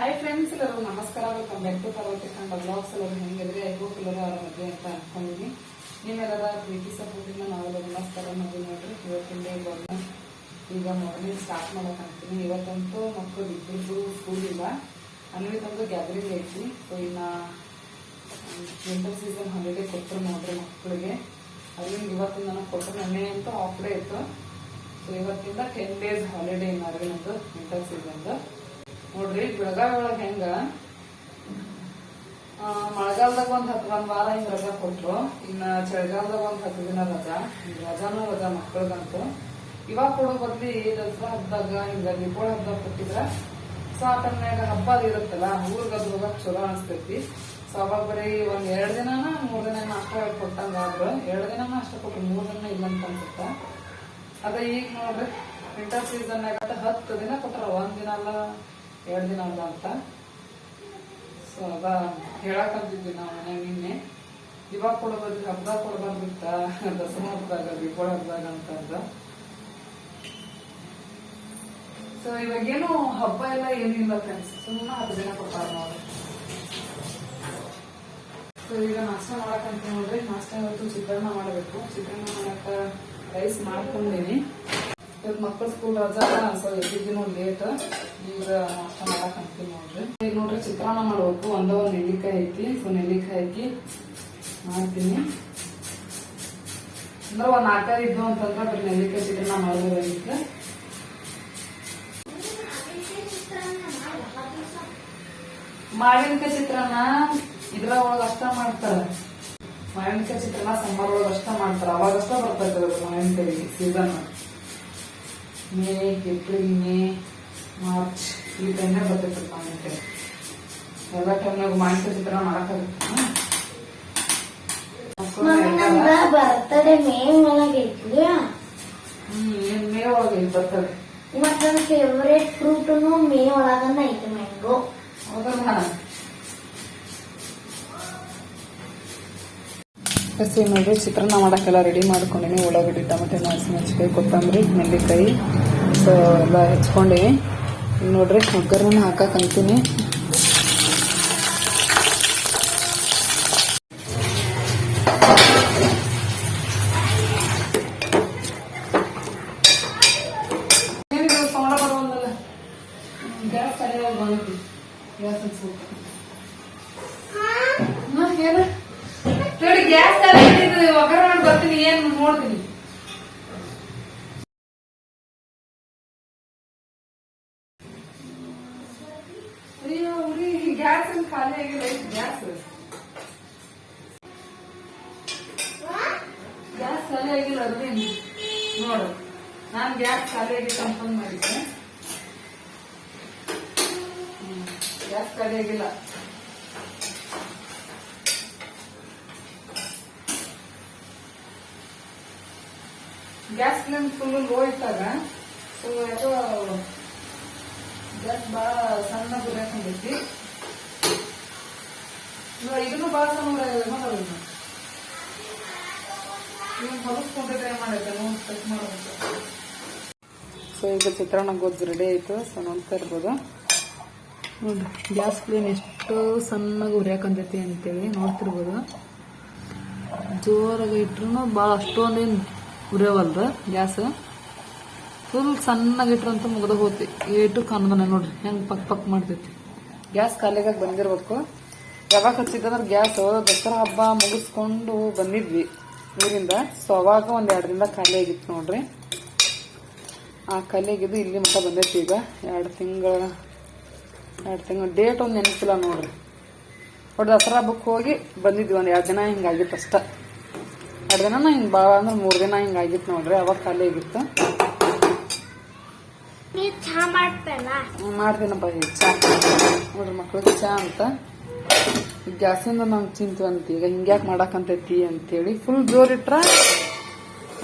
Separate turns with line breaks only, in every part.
Hi friends ಎಲ್ಲರೂ ನಮಸ್ಕಾರ. Welcome back to Parvati ಕಂಡ ಬ್ಲಾಗ್ಸ್ ಎಲ್ಲರೂ ಹೆಂಗಿದ್ರೆ ಹೋಪ್ ಎಲ್ಲರೂ ಆರಾಮದ್ರಿ ಅಂತ ಅನ್ಕೊಂಡಿದ್ದೀನಿ. ನೀವೆಲ್ಲರ ಪ್ರೀತಿ ಸಪೋರ್ಟಿಂದ ನಾವೆಲ್ಲ ನಮಸ್ಕಾರ ಮಾಡಿ ನೋಡ್ರಿ. ಇವತ್ತಿಂದ ಇವಾಗ ಈಗ ಮಾರ್ನಿಂಗ್ ಸ್ಟಾರ್ಟ್ ಮಾಡೋಕೆ ಅಂತೀನಿ. ಇವತ್ತಂತೂ ಮಕ್ಕಳು ಇಬ್ಬರಿಗೂ ಸ್ಕೂಲ್ ಇಲ್ಲ. ಅನ್ವಿತಂದು ಗ್ಯಾದರಿಂಗ್ ಐತಿ. ಸೊ ಇನ್ನ ವಿಂಟರ್ ಸೀಸನ್ ಹಾಲಿಡೇ ಕೊಟ್ಟರು ನೋಡ್ರಿ ಮಕ್ಕಳಿಗೆ. ಅದರಿಂದ ಇವತ್ತಿಂದ ನಾನು ಕೊಟ್ಟರು ನೆನ್ನೆ ಅಂತೂ ಆಫ್ ಡೇ ಇತ್ತು. ಸೊ ಇವತ್ತಿಂದ ಟೆನ್ ಡೇಸ್ ಹಾಲಿಡೇ ಇನ್ನು ಅರವಿಂದು ವಿಂಟರ್ ಸೀಸನ್ದು ನೋಡ್ರಿ ಬೆಳಗಾವಿ ಒಳಗೆ ಹೆಂಗ ಮಳೆಗಾಲದಾಗ ಒಂದ್ ಹತ್ತು ಒಂದ್ ವಾರ ಹಿಂಗ್ ರಜಾ ಕೊಟ್ರು. ಇನ್ನ ಚಳಿಗಾಲದಾಗ ಒಂದ್ ಹತ್ತು ದಿನ ರಜಾ. ರಜಾನು ರಜಾ ಮಕ್ಕಳಿಗಂತೂ ಇವಾಗ ಕೊಡೋ ಬದ್ಲಿ ದಸರಾ ಹಬ್ಬದಾಗ ಹಿಂಗ ದೀಪಾವಳಿ ಹಬ್ಬದಾಗ ಕೊಟ್ಟಿದ್ರ ಸೊ ಟೈಮ್ನಾಗ ಹಬ್ಬ ಇರುತ್ತಲ್ಲ ಊರಿಗೆ ಅದು ಹೋಗಕ್ ಚಲೋ ಅನಿಸ್ತೈತಿ. ಸೊ ಅವಾಗ ಬರೀ ಒಂದ್ ಎರಡ್ ದಿನಾನ, ಮೂರ್ ದಿನ ಅಷ್ಟ ಕೊಟ್ಟಂಗ ಆದ್ರ. ಎರಡ್ ದಿನಾನ ಅಷ್ಟ ಕೊಟ್ಟು ಮೂರ್ ದಿನ ಇಲ್ಲ ಅಂತ ಅನ್ಸುತ್ತ? ಅದ ಈಗ ನೋಡ್ರಿ ವಿಂಟರ್ ಸೀಸನ್ ಹತ್ತು ದಿನ ಕೊಟ್ಟರ ಒಂದ್ ದಿನ ಅಲ್ಲ. ಎರಡ್ ದಿನ ಅಲ್ಲ ಅಂತ. ಸೊ ಅದ ಹೇಳಕಂತಿದ್ವಿ ನಾವು ಮನೆ ನಿನ್ನೆ. ಇವಾಗ ಕೊಡಬಾರ್ದು ಹಬ್ಬ ಕೊಡಬಾರ್ದಿತ್ತ ದಸರಾ ಹಬ್ಬದಾಗ ದೀಪಾವಳಿ ಹಬ್ಬದಾಗ ಅಂತಂದ ಸೊ ಇವಾಗೇನು ಹಬ್ಬ ಎಲ್ಲ ಏನಿಲ್ಲ ಫ್ರೆಂಡ್ಸ್ ಸುಮ್ಮನೆ ಹತ್ತು ದಿನ ಕೊಡ್ತಾರ ನಾವು ಸೊ ಈಗ ನಾಷ್ಟ ಮಾಡಕಂತ ನೋಡ್ರಿ, ನಾಷ್ಟ ಇವತ್ತು ಚಿತ್ರಾನ್ನ ಮಾಡಬೇಕು. ಚಿತ್ರಾನ್ನ ಮಾಡಕ ರೈಸ್ ಮಾಡ್ಕೊಂಡೀನಿ. ಇವತ್ತು ಮಕ್ಕಳ ಸ್ಕೂಲ್ ರಜಾ ಸ್ವಲ್ಪ ಎದ್ದಿದ್ದೀನೋ ಲೇಟ್ ಈಗ ನಾಷ್ಟ ಮಾಡಕಂತೀನಿ ನೋಡ್ರಿ. ಈಗ ನೋಡ್ರಿ, ಚಿತ್ರಾನ್ನ ಮಾಡ್ಬೇಕು. ಒಂದ ಒಂದ್ ನೆಲ್ಲಿಕಾಯಿ ಐತಿ. ಸೊ ನೆಲ್ಲಿಕಾಯಿ ಹಾಕಿ ಮಾಡ್ತೀನಿ. ಅಂದ್ರೆ ಒಂದ್ ನಾಲ್ಕೈದು ಇದ್ದು ಅಂತಂದ್ರೆ ಬರೀ ನೆಲ್ಲಿಕಾಯಿ ಚಿತ್ರಾನ್ನ ಮಾಡ್ಬೋದಾಗಿತ್ತು ಮಾವಿನಕಾಯಿ ಚಿತ್ರಾನ್ನ ಇದ್ರ ಒಳಗ ಅಷ್ಟ ಮಾಡ್ತಾರ. ಮಾವಿನಕಾಯಿ ಚಿತ್ರಾನ್ನ ಸಂಬಾರ ಒಳಗ ಅಷ್ಟ ಮಾಡ್ತಾರ. ಅವಾಗಷ್ಟ ಬರ್ತಾ ಬರ್ತೈತೆ ಮಾವಿನಕಾಯಿ season May April May March ಈ ಟೈಮ್ನಾಗ ಬರ್ತೈತೆ ಮಾವಿನಕಾಯಿ ಎಲ್ಲ ಟೈಮ್ನಾಗ ಮಾವಿನಕಾಯಿ ಚಿತ್ರಾನ್ನ ಮಾಡಕ್ಕಾಗುತ್ತೆ
ನಮ್ದ ಬರ್ತಡೆ ಮೇ ಒಳಗೈತಿ
ಹ್ಮ್ ಏನ್ ಮೇ ಒಳಗೆ ಇಲ್ಲಿ ಬರ್ತದೆ
ಮತ್ತ ನನ್ನ ಫೇವ್ರೇಟ್ ಫ್ರೂಟ್ನು ಮೇ ಒಳಗನ ಐತಿ ಮ್ಯಾಂಗೋ
ಹೌದಲ್ಲ ಹಸಿ ನೋಡಿ ಚಿತ್ರಾನ್ನ ಮಾಡೋಕ್ಕೆಲ್ಲ ರೆಡಿ ಮಾಡ್ಕೊಂಡಿನಿ. ಉಳ್ಳಾಗಡ್ಡಿ, ಟೊಮೆಟೊ ಮೆಣಸಿನಕಾಯಿ ಕೊತ್ತಂಬರಿ, ನೆಲ್ಲಿಕಾಯಿ. ಸೊ ಎಲ್ಲ ಹೆಚ್ಕೊಂಡಿನಿ. ನೋಡ್ರಿ, ಒಗ್ಗರಣೆ ಹಾಕಕ್ಕೆ ಅಂತೀನಿ. ನೋಡು ನಾನ್ ಗ್ಯಾಸ್ ಖಾಲಿ ಆಗಿತ್ತು ಅನ್ಕೊಂಡ್ ಮಾಡಿದ್ದೆ ಗ್ಯಾಸ್ ಖಾಲಿ ಆಗಿಲ್ಲ ಗ್ಯಾಸ್ ಫ್ಲೇಮ್ ಫುಲ್ ಲೋ ಇಟ್ಟಾಗ ಸೊ ಯಾಕೋ ಗ್ಯಾಸ್ ಭಾಳ ಸಣ್ಣ ಗುರಿಯಾಕೊಂಡೈತಿ ಇವಾಗ ಇದನ್ನು ಭಾಳ ಸಣ್ಣ ಮಾಡೋದು ಸೊ ಈಗ ಚಿತ್ರಾನ್ನ ಗೊಜ್ಜು ರೆಡಿ ಆಯಿತು. ಸೊ ನೋಡ್ತಾ ಇರ್ಬೋದು. ನೋಡಿ, ಗ್ಯಾಸ್ ಫ್ಲೇಮ್ ಎಷ್ಟು ಸಣ್ಣಗೆ ಉರಿಯಾಕಂತೈತಿ ಅಂತೇಳಿ ನೋಡ್ತಿರ್ಬೋದು. ಜೋರಾಗಿ ಇಟ್ರು ಭಾಳ ಅಷ್ಟೊಂದೇನು ಉರಿಯವಲ್ದು ಗ್ಯಾಸ್. ಫುಲ್ ಸಣ್ಣಗೆ ಅಂತ ಮುಗ್ದ ಹೋತಿ ಏಟು ಕಾಣ್ಬನ ನೋಡ್ರಿ, ಹೆಂಗೆ ಪಕ್ ಪಕ್ ಮಾಡ್ತೈತಿ. ಗ್ಯಾಸ್ ಖಾಲಿಗಾಗಿ ಬಂದಿರ್ಬೇಕು. ಯಾವಾಗ ಹಚ್ಚಿದ್ದಂದ್ರೆ ಗ್ಯಾಸ್ ದಸರಾ ಹಬ್ಬ ಮುಗಿಸ್ಕೊಂಡು ಬಂದಿದ್ವಿ. ಊರಿಂದ ಸೊ ಅವಾಗ ಒಂದು ಎರಡು ದಿನ ಖಾಲಿ ಆಗಿತ್ತು ನೋಡ್ರಿ. ಆ ಖಾಲಿ ಆಗಿದ್ದು ಇಲ್ಲಿ ಮಟ್ಟ ಬಂದೈತಿ ಈಗ. ಎರಡು ತಿಂಗಳ ಎರಡು ತಿಂಗಳ ಡೇಟ್ ಒಂದು ನೆನಪಿಲ್ಲ ನೋಡ್ರಿ. ಒಟ್ಟು ದಸರಾ ಬುಕ್ ಹೋಗಿ ಬಂದಿದ್ವಿ ಒಂದು ಎರಡು ದಿನ ಹಿಂಗಾಗಿತ್ತು ಅಷ್ಟ. ಎರಡು ದಿನ ಹಿಂಗೆ ಭಾಳ ಅಂದ್ರೆ ಮೂರು ದಿನ ಹಿಂಗಾಗಿತ್ತು ನೋಡ್ರಿ ಅವಾಗ ಖಾಲಿ ಆಗಿತ್ತು ಮಾಡ್ತೀನಪ್ಪ ಚಾ. ನೋಡ್ರಿ ಮಕ್ಳಿಗೆ ಚಾ ಅಂತ. ಗ್ಯಾಸಿಂದ ನಾವು ಚಿಂತವಂತ ಈಗ ಹಿಂಗ್ಯಾಕೆ ಮಾಡಾಕಂತೈತಿ ಅಂತೇಳಿ ಫುಲ್ ಜೋರ್ ಇಟ್ರ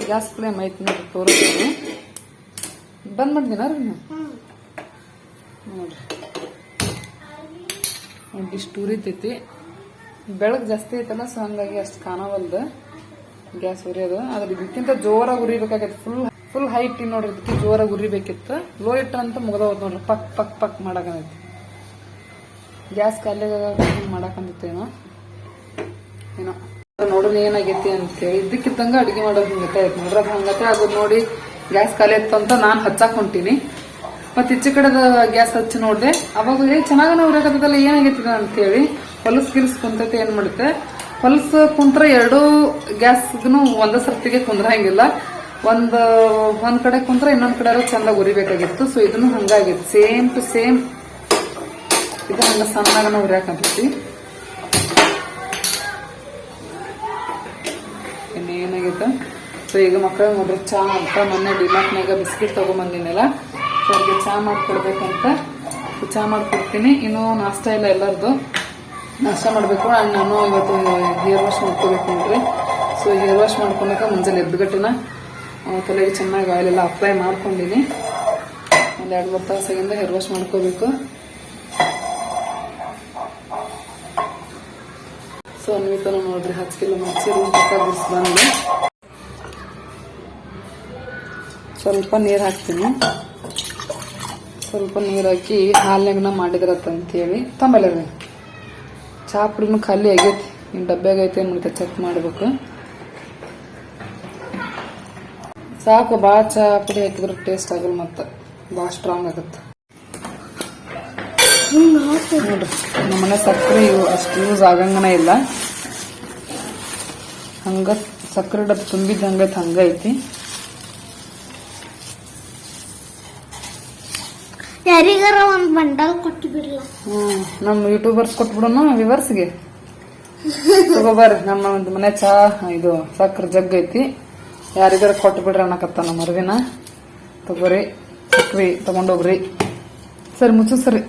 ಗ್ಯಾಸ್ ಫ್ಲೇಮ್ ಐತಿ ನೋಡ್ರಿ, ತೋರಿಸ್ತೀನಿ. ಬಂದ್ ಮಾಡಿದಿನ ರೀ ನೋಡ್ರಿ. ಒಂದಿಷ್ಟು ಉರಿತೈತಿ. ಬೆಳಗ್ಗೆ ಜಾಸ್ತಿ ಐತಲ್ಲ ಸೊ ಹಂಗಾಗಿ ಅಷ್ಟು ಕಾಣವಲ್ದ ಗ್ಯಾಸ್ ಉರಿಯೋದು. ಆದ್ರೆ ಇದಕ್ಕಿಂತ ಜೋರಾಗಿ ಉರಿಬೇಕಾಗೈತೆ ಫುಲ್ ಫುಲ್ ಹೈಟ್ ನೋಡ್ರಿ, ಇದಕ್ಕೆ ಜೋರಾಗಿ ಉರಿಬೇಕಿತ್ತು. ಲೋ ಇಟ್ಟ ಅಂತ ಮುಗ್ದ ಹೋದ್ ನೋಡ್ರಿ, ಪಕ್ ಪಕ್ ಪಕ್ ಮಾಡಕೈತಿ ಗ್ಯಾಸ್ ಖಾಲಿ ಮಾಡಕಂದಿತ್ತೇನೋ ಏನೋ. ನೋಡಿದ್ರೆ ಏನಾಗೈತಿ ಅಂತೇಳಿ ಇದ್ದಕ್ಕಿದ್ದಂಗ ಅಡುಗೆ ಮಾಡೋದು ಹಿಂಗತೆ ನೋಡ್ರಿ, ಅದು ಹಂಗತೆ ನೋಡಿ ಗ್ಯಾಸ್ ಖಾಲಿ ಇತ್ತು ಅಂತ ನಾನು ಹಚ್ಚಾಕ್ ಹೊಂಟೀನಿ. ಮತ್ತೆ ಈಚೆ ಕಡೆದ ಗ್ಯಾಸ್ ಹಚ್ಚಿ ನೋಡಿದೆ. ಅವಾಗ ಏ ಚೆನ್ನಾಗನ ಉರಿಯಾಕತ್ತದಲ್ಲ ಏನಾಗೈತಿ ಇದು ಅಂತೇಳಿ ಹೊಲಸ್ ಗಿಲ್ಸ್ ಕುಂತೈತೆ, ಏನ್ ಮಾಡುತ್ತೆ? ಹೊಲಸ್ ಕುಂತ್ರ ಎರಡೂ ಗ್ಯಾಸ್ಗೂ ಒಂದ ಸರ್ತಿಗೆ ಕುಂದ್ರಂಗಿಲ್ಲ. ಒಂದ್ ಒಂದ್ ಕಡೆ ಕುಂತ್ರ ಇನ್ನೊಂದ್ ಕಡೆ ಚಂದ ಉರಿಬೇಕಾಗಿತ್ತು. ಸೊ ಇದನ್ನು ಹಂಗಾಗಿತ್ತು ಸೇಮ್ ಟು ಸೇಮ್ ಇದು ಹಂಗ ಸಣ್ಣಗನ ಉರಿಯಾಕಂತೈತಿ ಇನ್ನೇನಾಗೈತೆ ಸೊ ಈಗ ಮಕ್ಕಳು ನೋಡ್ರಿ ಚಾ ಅಂತ ಮೊನ್ನೆ ಡಿಮಾರ್ಟ್ನಾಗ ಬಿಸ್ಕಿಟ್ ತೊಗೊಂಬಂದಿನಲ್ಲ ಸೊ ಅವ್ರಿಗೆ ಚಾ ಮಾಡ್ಕೊಡ್ಬೇಕಂತ ಚಾ ಮಾಡ್ಕೊಡ್ತೀನಿ ಇನ್ನು ನಾಷ್ಟ ಇಲ್ಲ ಎಲ್ಲರದು. ನಾಷ್ಟ ಮಾಡಬೇಕು. ಆ್ಯಂಡ್ ನಾನು ಇವತ್ತು ಹೇರ್ ವಾಶ್ ಮಾಡ್ಕೋಬೇಕು ನೋಡ್ರಿ. ಸೊ ಹೇರ್ ವಾಶ್ ಮಾಡ್ಕೊಳಕ ಮುಂಜಾನೆ ಎದ್ದುಗಟ್ಟಿನ ತಲೆಗೆ ಚೆನ್ನಾಗಿ ಆಯಿಲ್ ಎಲ್ಲ ಅಪ್ಲೈ ಮಾಡ್ಕೊಂಡಿನಿ. ಒಂದು ಎರಡು ಮೂರು ತಾಸಾಗಿಂದ ಹೇರ್ ವಾಶ್ ಮಾಡ್ಕೋಬೇಕು. ಸೊ ಅನ್ವಿತನ ನೋಡ್ರಿ ಹಚ್ಕಿಲ್ಲ ಮಚ್ಚಿ ರೂಮ್ ಪಕ್ಕ ಸ್ವಲ್ಪ ನೀರು ಹಾಕ್ತೀನಿ ಸ್ವಲ್ಪ ನೀರು ಹಾಕಿ ಹಾಲಿನಾಗನ ಮಾಡಿದ್ರತ್ತ ಅಂತೇಳಿ ತಂಬಲ್ಲ ಚಹಾ ಪುಡಿನೂ ಖಾಲಿ ಆಗೈತಿ ಇನ್ನು ಡಬ್ಬ್ಯಾಗ ಐತೆ ಏನು ಮಾಡ್ತೆ ಚೆಕ್ ಮಾಡ್ಬೇಕು ಸಾಕು ಭಾಳ ಚಹಾ ಪುಡಿ ಹಾಕಿದ್ರೆ ಟೇಸ್ಟ್ ಆಗಲ್ಲ ಮತ್ತೆ ಭಾಳ ಸ್ಟ್ರಾಂಗ್ ಆಗುತ್ತೆ ನೋಡ್ರಿ ನಮ್ಮನೆ ಸಕ್ಕರೆ ಇವು ಅಷ್ಟು ಯೂಸ್ ಆಗಂಗನೇ ಇಲ್ಲ. ಹಂಗ ಸಕ್ಕರೆ ಡಬ್ಬ ತುಂಬಿದಂಗ ಹಂಗೈತಿ ಹಂಗ ಐತಿ.
ಯಾರಿಗಾರ ಒಂದ್ ಬಂಡಲ್ ಕೊಟ್ಟು ಬಿಡ್ಲ?
ಹ್ಮ್ ನಮ್ಮ ಯೂಟ್ಯೂಬರ್ಸ್ ಕೊಟ್ಬಿಡೋಣ ವಿವರ್ಸ್ಗೆ ಬರ್ರಿ ನಮ್ಮ ಒಂದು ಮನೆ ಚಾ ಇದು ಸಕ್ಕರೆ ಜಗ್ ಐತಿ. ಯಾರಿಗಾರ ಕೊಟ್ಬಿಡ್ರಿ ಅನ್ನಕತ್ತ ನಮ್ಮ ಮರುದಿನ ತಗೋರಿ ಸಕ್ರಿ ತಗೊಂಡೋಗ್ರಿ ಸರಿ ಮುಚ್ಚು ಸರಿ.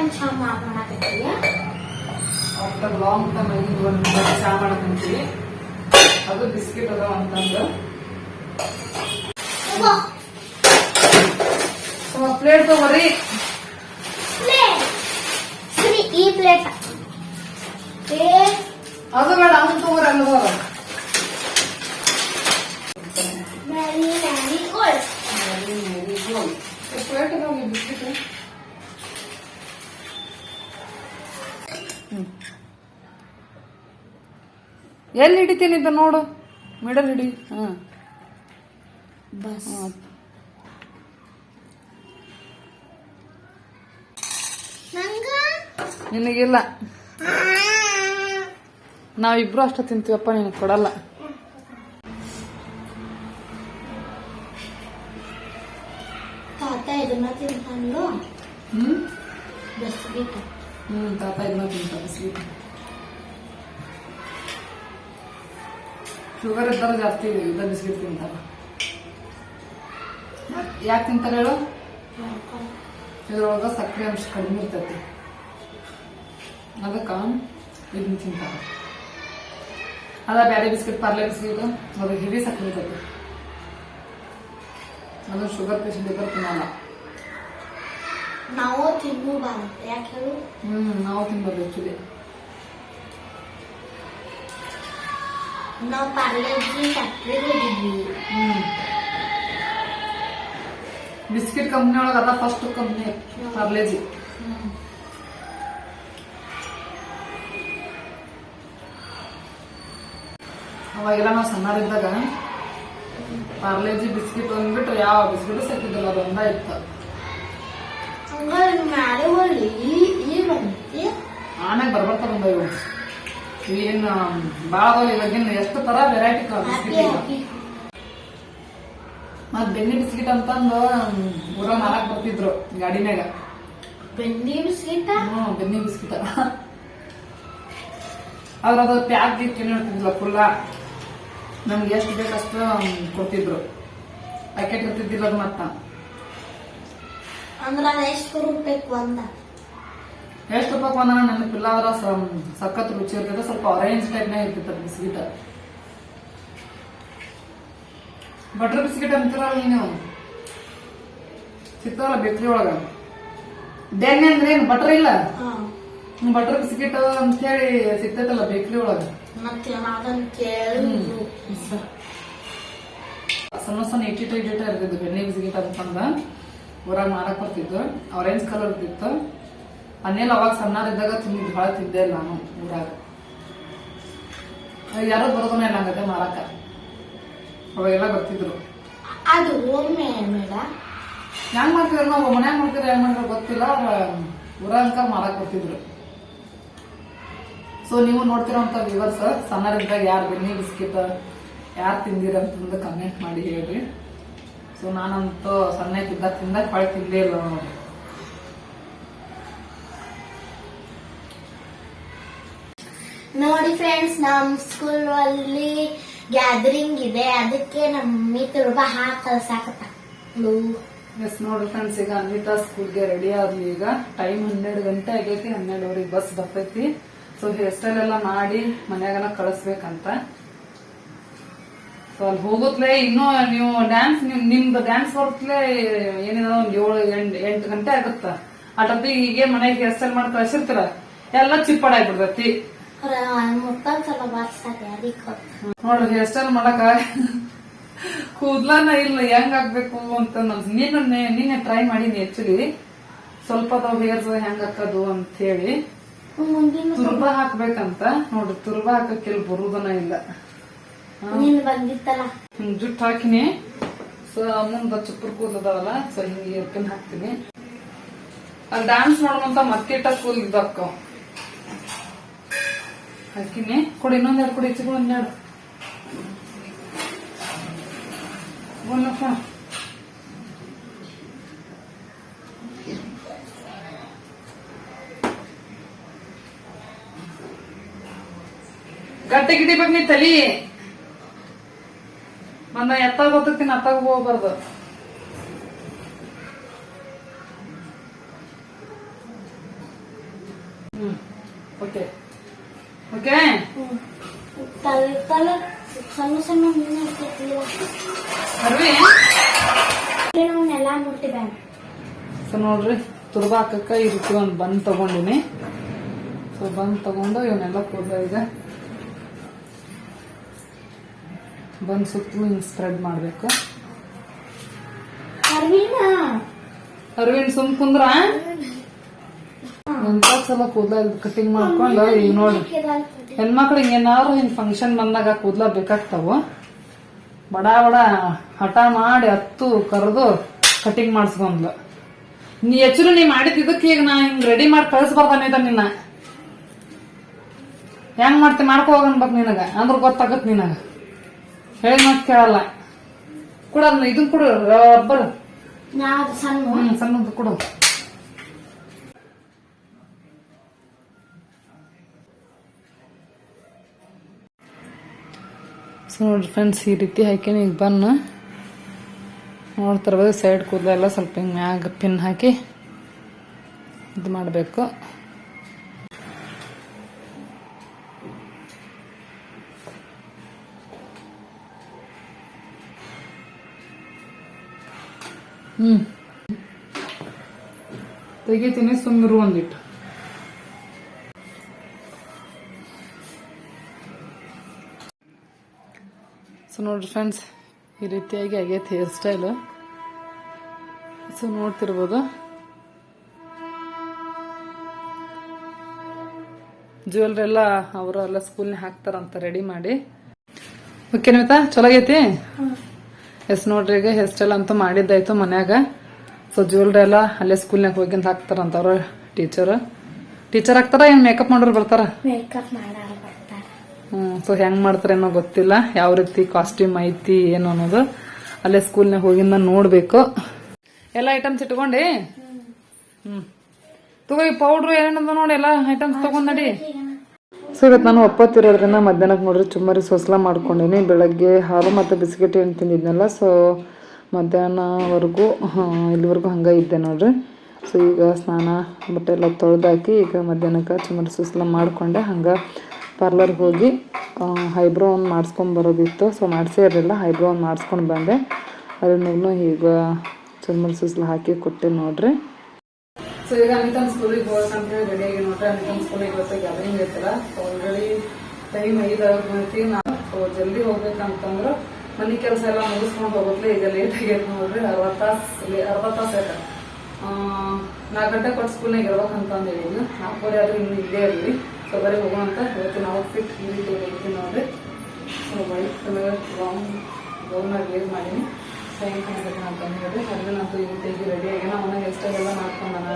ಟೈಮ್ ಚಾ ಮಾಡಕತ್ತೀಯ?
ಆಫ್ಟರ್ ಲಾಂಗ್ ಟೈಮ್ ಆಗಿ ಒಂದು ಚಾ ಮಾಡಕಂತೀವಿ ಅದು ಬಿಸ್ಕಿಟ್ ಅದಾವ ಅಂತಂದು. ಪ್ಲೇಟ್ ತಗೋರಿ.
ಸರಿ ಈ ಪ್ಲೇಟ್
ಅದು ಬೇಡ ಅವ್ನು ತಗೋರಿ ಅಲ್ವಾ
ಮ್ಯಾರಿ ಮ್ಯಾರಿ ಗೋಲ್ಡ್
ಪ್ಲೇಟ್ ಅದಾವ ಬಿಸ್ಕಿಟ್. ಎಲ್ಲಿ ಹಿಡಿತೀನಿ ಇದು ನೋಡು. ಮಿಡಲ್ ಹಿಡಿ. ಹಾ.
ಬಸ್.
ನಿನಗಿಲ್ಲ. ನಾವಿಬ್ರು ಅಷ್ಟ ತಿಂತೀವಪ್ಪ ನಿನಗೆ ಕೊಡಲ್ಲ. ಹ್ಞೂ ತಾತ ಇದನ್ನ ತಿಂತಾರೆ ಸ್ವೀಟ್ ಶುಗರ್ ಇದ್ದರೆ ಜಾಸ್ತಿ ಇದ್ದ ಬಿಸ್ಕಿಟ್ ತಿಂತಾರೆ ಯಾಕೆ ತಿಂತಾರೆ ಹೇಳು ಇದ್ರೊಳಗ ಸಕ್ಕರೆ ಅಂಶ ಕಡಿಮೆ ಇರ್ತೈತಿ ಅದಕ್ಕೆ ಇದನ್ನ ತಿಂತಾರೆ ಅದ ಬ್ಯಾರೆ ಬಿಸ್ಕಿಟ್ ಪಾರ್ಲೆ ಬಿಸ್ಕಿಟ್ ಅದು ಹೆವಿ ಸಕ್ಕರೆ ಇರ್ತೈತಿ ಅದು ಶುಗರ್ ಪೇಷಂಟ್ ಇದ್ರೆ ತಿನ್ನಲ್ಲ
ನಾವು ತಿನ್ನಬಾರ್ದು ಯಾಕೆ ಹೇಳು
ಹ್ಮ್ ನಾವು ತಿನ್ಬೋದು ಆಕ್ಚುಲಿ
ನಾವು ಪಾರ್ಲೇಜಿ ಫ್ಯಾಕ್ಟ್ರಿಗೆ ಹೋಗಿದ್ವಿ.
ಬಿಸ್ಕಿಟ್ ಕಂಪ್ನಿ ಒಳಗ ಅದ ಫಸ್ಟ್ ಕಂಪ್ನಿ ಪಾರ್ಲೇಜಿ. ಅವಾಗೆಲ್ಲ ನಾವು ಸಣ್ಣರಿದ್ದಾಗ ಪಾರ್ಲೇಜಿ ಬಿಸ್ಕಿಟ್ ಅಂದ್ಬಿಟ್ರೆ ಯಾವ ಬಿಸ್ಕಿಟ್ ಸಿಕ್ಕಿದ್ದಿಲ್ಲ ಅದು ಒಂದ ಇತ್ತು.
ಹಂಗಾರೆ ಮ್ಯಾಲೆ ಒಳ್ಳಿ ಈ
ಆಮೇಲೆ ಬರ್ಬರ್ತಾ ಏನ್ ಭಾಳ ಇವಾಗಿನ ಎಷ್ಟು ತರ ವೆರೈಟಿ ಬಿಸ್ಕಿಟ್ ಈಗ ಮತ್ ಬೆನ್ನಿ ಬಿಸ್ಕಿಟ್ ಅಂತಂದು ಊರ ಮಾರಕ್ ಬರ್ತಿದ್ರು ಗಾಡಿನ್ಯಾಗ.
ಬೆನ್ನಿ ಬಿಸ್ಕಿಟ್?
ಹ್ಮ್ ಬೆನ್ನಿ ಬಿಸ್ಕಿಟ್. ಅವ್ರ ಅದು ಪ್ಯಾಕ್ ಏನು ಇರ್ತಿದ್ದಿಲ್ಲ ಫುಲ್ಲ ನಮ್ಗೆ ಎಷ್ಟು ಬೇಕಷ್ಟು ಕೊಡ್ತಿದ್ರು. ಪ್ಯಾಕೆಟ್ ಇರ್ತಿದ್ದಿಲ್ಲ ಅದು ಮತ್ತ.
ಅಂದ್ರೆ ಅದ ಎಷ್ಟು ರೂಪಾಯಿ ಒಂದ?
ಎಷ್ಟು ಪಕ್ವಾನ ಒಂದ ನೆನಪಿಲ್ಲ ಆದ್ರ ಸ- ಸಖತ್ ರುಚಿ ಇರ್ತದೆ. ಸ್ವಲ್ಪ ಆರೆಂಜ್ ಟೈಪ್ನಾಗ ಇರ್ತಿತ್ತು ಬಿಸ್ಕಿಟ್. ಬಟರ್ ಬಿಸ್ಕಿಟ್ ಅಂತೀರಲ್ಲ ನೀವು ಸಿಗ್ತಾವಲ್ಲ ಬೇಕ್ರಿ ಒಳಗ. ಡೆನ್ ಅಂದ್ರೆ ಏನು? ಬಟರ್ ಇಲ್ಲ? ಬಟರ್ ಬಿಸ್ಕಿಟ್ ಅಂತ ಹೇಳಿ ಸಿಗ್ತೈತಲ್ಲ ಬೇಕ್ರಿ ಒಳಗ. ಸಣ್ಣ ಸಣ್ಣ ಇಟ್ಟಿಟ್ಟು ಇಟ್ಟಿಟ್ಟ ಇರ್ತಿದ್ದು ಬೆಣ್ಣೆ ಬಿಸ್ಕಿಟ್ ಅಂತಂದ ಊರಾಗ ಮಾರಕ್ ಬರ್ತಿದ್ದು ಆರೆಂಜ್ ಕಲರ್ ಇತ್ತು ಅನ್ನೆಲ್ಲ ಅವಾಗ ಸಣ್ಣರಿದ್ದಾಗ ತಿಂದಿದ್ದು ಭಾಳ ತಿಂದೇ ಇಲ್ಲ ನಾನು ಊರಾಗ. ಯಾರೋ ಬರೋದನ್ನ ಇಲ್ಲ ಹಂಗತೆ ಮಾರಕ ಅವಾಗೆಲ್ಲ ಬರ್ತಿದ್ರು.
ಅದು ಒಮ್ಮೆ ಮೇಡ?
ಹೆಂಗ್ ಮಾಡ್ತಿದ್ರು ನಾವು ಮನ್ಯಾಗ ಮಾಡ್ತಿದ್ರು ಹೆಂಗ್ ಮಾಡಿದ್ರು ಗೊತ್ತಿಲ್ಲ ಊರಾಗ ಮಾರಕ್ ಬರ್ತಿದ್ರು. ಸೊ ನೀವು ನೋಡ್ತಿರೋಂಥ ವ್ಯೂವರ್ಸ್ ಸಣ್ಣರಿದ್ದಾಗ ಯಾರು ಬೆನ್ನಿ ಬಿಸ್ಕಿಟ್ ಯಾರು ತಿಂದಿರ ಅಂತಂದು ಕಮೆಂಟ್ ಮಾಡಿ ಹೇಳ್ರಿ. ಸೊ ನಾನಂತೂ ಸಣ್ಣ ಇದ್ದಾಗ ತಿಂದಾಗ ಹೊಳೆ ತಿಂದೇ ಇಲ್ಲ ನೋಡಿ
ನೋಡಿ ಫ್ರೆಂಡ್ಸ್ ನಮ್ ಸ್ಕೂಲ್ ಅಲ್ಲಿ ಗ್ಯಾದರಿಂಗ್ ಇದೆ. ಅದಕ್ಕೆ ನಮ್ಮ ಹಾಕಿ ಕಳ್ಸಾಕತ್ತಾಳು
ಎಸ್ ನೋಡಿ ಫ್ರೆಂಡ್ಸ್ ಈಗ ಅನ್ವಿತಾ ಸ್ಕೂಲ್ಗೆ ರೆಡಿ ಆದ್ವಿ ಈಗ. ಟೈಮ್ ಹನ್ನೆರಡು ಗಂಟೆ ಆಗೈತಿ, ಹನ್ನೆರಡುವರೆಗೆ ಬಸ್ ಬರ್ತೈತಿ. ಸೊ ಹೇರ್ ಸ್ಟೈಲ್ ಎಲ್ಲ ಮಾಡಿ ಮನ್ಯಾಗನ ಕಳಿಸ್ಬೇಕಂತ. ಸೊ ಅಲ್ಲಿ ಹೋಗುತ್ತಲೇ ಇನ್ನೂ ನೀವು ಡ್ಯಾನ್ಸ್ ನಿಮ್, ನಿಮ್ದು ಡ್ಯಾನ್ಸ್ ಬರ್ತಲೇ ಏನೇನೋ ಒಂದ್ ಏಳು, ಎಂಟು ಎಂಟು ಗಂಟೆ ಆಗುತ್ತ? ಅಟೊತ್ತಿಗೆ ಈಗ ಮನೆಗೆ ಹೇರ್ ಸ್ಟೈಲ್ ಮಾಡಿ ಕಳಿಸಿರ್ತೀರ? ಎಲ್ಲ ಚಿಪ್ಪಡಾಗ್ಬಿಡ್ತೈತಿ
ಮುತ್ತಲ್ ಸಲ ಬರ್ಸ್ತಾರೆ ಅದಕ್ಕೆ
ನೋಡ್ರಿ ಹೇರ್ ಸ್ಟೈಲ್ ಮಾಡಕ ಕೂದ್ಲನ ಇಲ್ಲ ಹೆಂಗ್ ಆಗ್ಬೇಕು ಅಂತ ನನ್ ನಿನ್ನೆ ನಿನ್ನೆ ಟ್ರೈ ಮಾಡೀನಿ ಆಕ್ಚುಲಿ ಸ್ವಲ್ಪ ಅದಾವ ಹೇರ್ಸ್ ಹೆಂಗ್ ಹಾಕೋದು ಅಂತ ಹೇಳಿ. ತುರ್ಬ ಹಾಕ್ಬೇಕಂತ. ನೋಡ್ರಿ ತುರ್ಬ ಹಾಕಕ್ಕೆ ಇಲ್ಲಿ ಬರುದನ ಇಲ್ಲ.
ಬಂದಿತ್ತಲ್ಲ?
ಹಿಂಗ್ ಜುಟ್ಟು ಹಾಕಿನಿ. ಸೊ ಮುಂದ ಚುಪ್ಪರ್ ಕೂದಲದಾವಲ್ಲ ಸೊ ಹಿಂಗ್ ಹಾಕ್ತೀನಿ. ಅಲ್ಲಿ ಡ್ಯಾನ್ಸ್ ಮಾಡುವಂತ ಮತ್ತಿಟ್ಟ ಕೂಲ್ ಇದ್ದಕ್ಕ. ಹಾಕಿನಿ ಕೊಡಿ ಇನ್ನೊಂದೆರಡು ಕೊಡಿ ಹೆಚ್ಚಿಗೆ ಒಂದೆರಡು ಒಂದಪ್ಪ ಗಟ್ಟೆ ಗಿಡಿಬೇಕು ನೀ ತಲಿ. ಬಂದ, ಎತ್ತಾಗ ಗೊತ್ತಿರ್ತೀನಿ ಅತ್ತಾಗ ಹೋಗ್ಬಾರ್ದು. ಓಕೆ
ತಲೆ ತಲೆ ಸಣ್ಣ ಸಣ್ಣ ಮೀನು ಇರ್ತಿರ್ಲಿಲ್ಲ
ಅರ್ವಿ
ಅವನ್ನೆಲ್ಲ ಮುಟ್ಟಿದ್ದೆ
ಸೊ ನೋಡ್ರಿ ತುರ್ಬ ಹಾಕಕ್ಕ ಈ ರೀತಿ ಒಂದು ಬಂದ್ ತಗೊಂಡಿನಿ ಸೊ ಬಂದ್ ತಗೊಂಡು ಇವನ್ನೆಲ್ಲ ಕೂಡ ಈಗ ಬಂದ್ ಸುತ್ತಲೂ ಹಿಂಗ್ ಸ್ಪ್ರೆಡ್ ಮಾಡ್ಬೇಕು ಅರವಿಂದ್ ಸುಮ್ ಕುಂದ್ರ ಎಂತ ಸಲ ಕೂದಲ ಕಟಿಂಗ್ ಮಾಡ್ಕೊಂಡು ಈಗ ನೋಡ್ರಿ ಹೆಣ್ಮಕ್ಳಿಗೆ ಏನಾದ್ರು ಹಿಂಗ್ ಫಂಕ್ಷನ್ ಬಂದಾಗ ಕೂದ್ಲ ಬೇಕಾಗ್ತಾವ. ಬಡ ಬಡ ಹಠ ಮಾಡಿ ಹತ್ತು ಕರೆದು ಕಟಿಂಗ್ ಮಾಡಿಸ್ಕೊಂಡ್ಲು. ನೀ ಹೆಚ್ಚು ನೀ ಮಾಡಿದ್ದಕ್ಕೆ ಈಗ ನಾ ಹಿಂಗ್ ರೆಡಿ ಮಾಡಿ ಕಳಿಸ್ಬಾರ್ದಾನಿದ ನಿನ್ನ. ಹೆಂಗ್ ಮಾಡ್ತಿ ಮಾಡ್ಕೊ ಹೋಗನ್ಬೇಕು ನಿನಗ. ಅಂದ್ರ ಗೊತ್ತಾಗತ್ ನಿನಗ. ಹೇಳಿ ಮತ್ ಕೇಳಲ್ಲ. ಕೂಡ ಇದನ್ ಕೊಡು ರಬ್ಬರ್.
ಸಣ್ಣ.
ಕೊಡು. ಸೊ ನೋಡ್ರಿ ಫ್ರೆಂಡ್ಸ್ ಈ ರೀತಿ ಹಾಕೀನಿ ಈಗ ಬನ್ನ. ನೋಡ್ತಿರ್ಬೋದು ಸೈಡ್ ಕೂದಲೆಲ್ಲ ಸ್ವಲ್ಪ ಹಿಂಗೆ ಮ್ಯಾಗ ಪಿನ್ ಹಾಕಿ ಇದು ಮಾಡಬೇಕು. ಹ್ಞೂ ತೆಗಿತೀನಿ ಸುಮ್ಮರು ಒಂದಿಟ್ಟು ಸೊ ನೋಡ್ರಿ ಫ್ರೆಂಡ್ಸ್ ಈ ರೀತಿಯಾಗಿ ಆಗೈತೆ ಹೇರ್ ಸ್ಟೈಲು ಸೊ ನೋಡ್ತಿರ್ಬೋದು. ಜ್ಯುವೆಲ್ರಿ ಎಲ್ಲ ಅವರು ಎಲ್ಲ ಸ್ಕೂಲ್ನ ಹಾಕ್ತಾರಂತ ರೆಡಿ ಮಾಡಿ. ಓಕೆ ನಿಮಿತಾ ಚಲೋ ಆಗೈತಿ ಎಸ್ ನೋಡ್ರಿ, ಈಗ ಹೇರ್ ಸ್ಟೈಲ್ ಅಂತೂ ಮಾಡಿದ್ದಾಯ್ತು ಮನ್ಯಾಗ. ಸೊ ಜ್ಯುವೆಲ್ರಿ ಎಲ್ಲ ಅಲ್ಲೇ ಸ್ಕೂಲ್ನಾಗ ಹೋಗಿಂದ ಹಾಕ್ತಾರಂತ ಅವ್ರ ಟೀಚರ್ ಟೀಚರ್ ಹಾಕ್ತಾರ, ಏನ್ ಮೇಕಪ್ ಮಾಡೋರು ಬರ್ತಾರ?
ಮೇಕಪ್
ಸೊ ಹೆಂಗ್ ಮಾಡ್ತಾರೇನೋ ಗೊತ್ತಿಲ್ಲ. ಯಾವ ರೀತಿ ಕಾಸ್ಟ್ಯೂಮ್ ಐತಿ, ಏನು ಅನ್ನೋದು ಅಲ್ಲೇ ಸ್ಕೂಲ್ನಾಗ ಹೋಗಿಂದ ನೋಡ್ಬೇಕು. ಎಲ್ಲ ಐಟಮ್ಸ್ ಇಟ್ಕೊಂಡಿ? ಹ್ಮ್. ತಗೋ ಈ ಪೌಡ್ರು ಏನೇನದ ನೋಡಿ, ಎಲ್ಲ ಐಟಮ್ಸ್ ತಗೊಂಡ್ ಸೊ ಇವತ್ತು ನಾನು ಒಪ್ಪತ್ತಿರೋದ್ರಿಂದ ಮಧ್ಯಾಹ್ನಕ್ಕೆ ನೋಡ್ರಿ, ಚುಮ್ಮರಿ ಸೊಸಲ ಮಾಡ್ಕೊಂಡಿನಿ. ಬೆಳಗ್ಗೆ ಹಾಲು ಮತ್ತು ಬಿಸ್ಕೆಟ್ ಏನು ತಿಂದಿದ್ನಲ್ಲ ಸೊ ಮಧ್ಯಾಹ್ನವರೆಗೂ ಇಲ್ಲಿವರೆಗೂ ಹಂಗೆ ಇದ್ದೆ ನೋಡ್ರಿ. ಸೊ ಈಗ ಸ್ನಾನ, ಬಟ್ಟೆ ಎಲ್ಲ ತೊಳೆದಾಕಿ ಈಗ ಮಧ್ಯಾಹ್ನಕ್ಕೆ ಚುಮ್ಮರಿ ಸೋಸ್ಲ ಮಾಡಿಕೊಂಡೆ, ಹಂಗೆ ಪಾರ್ಲರ್ಗೆ ಹೋಗಿ ಹೈಬ್ರೋ ಒಂದು ಮಾಡಿಸ್ಕೊಂಬರೋದಿತ್ತು ಸೊ ಮಾಡಿಸೇ ಇರಲಿಲ್ಲ. ಹೈಬ್ರೋ ಒಂದು ಮಾಡಿಸ್ಕೊಂಡು ಬಂದೆ. ಅದನ್ನೂ ಈಗ ಚುಮ್ಮರಿ ಸುಸ್ಲು ಹಾಕಿ ಕೊಟ್ಟೆ ನೋಡ್ರಿ. ಸೊ ಈಗ ಅನಿತನ್ ಸ್ಕೂಲಿಗೆ ಹೋಗ್ಬೇಕಂತ ಹೇಳಿ ರೆಡಿ ಆಗಿ ನೋಡ್ರಿ. ಅನಿತನ್ ಸ್ಕೂಲಿಗೆ ಇವತ್ತು ಗ್ಯಾದರಿಂಗ್ ಇರ್ತಲ್ಲ ಆಲ್ರೆಡಿ ಟೈಮ್ ಐದು ಆಗೈತಿ ನಾವು ಸೊ, ಜಲ್ದಿ ಹೋಗ್ಬೇಕಂತಂದ್ರೆ ಮನೆ ಕೆಲಸ ಎಲ್ಲ ಮುಗಿಸ್ಕೊಂಡು ಹೋಗುತ್ತೆ ಈಗ ಲೇಟ್ ಆಗೈತೆ ನೋಡ್ರಿ. ಅರವತ್ತು ತಾಸು ಅರವತ್ತು ತಾಸು ಆಯ್ತು ನಾಲ್ಕು ಗಂಟೆ ಕೊಟ್ಟು ಸ್ಕೂಲ್ನಾಗ ಇರ್ಬೇಕಂತಂದು ಅಂದೇಳಿ ಈಗ ನಾಲ್ಕೂವರೆ ಆದರೂ ಇನ್ನೂ ಇಲ್ಲೇ ಇರಲಿ. ಹೋಗೋಣ ಅಂತ ಇವತ್ತಿನ ಔಟ್ಫಿಟ್ ಈ ರೀತಿ ಐತಿ ನೋಡ್ರಿ. ಸೊ ವೈಟ್ ಕಲರ್ ರೌಂಡ್ ಗೌನಾಗ ಯೂಸ್ ಮಾಡೀನಿ. ಟೈಮ್ ಕಾಣಿಸ್ತೈತೆ ಅಂತ ಹೇಳಿದ್ರೆ ನಾವು ಈ ರೀತಿಯಾಗಿ ರೆಡಿ ಆಗ್ಯಾನ ಅವನ ಹೇರ್ ಸ್ಟೈಲ್ ಎಲ್ಲ ಮಾಡ್ಕೊಂಡಾನ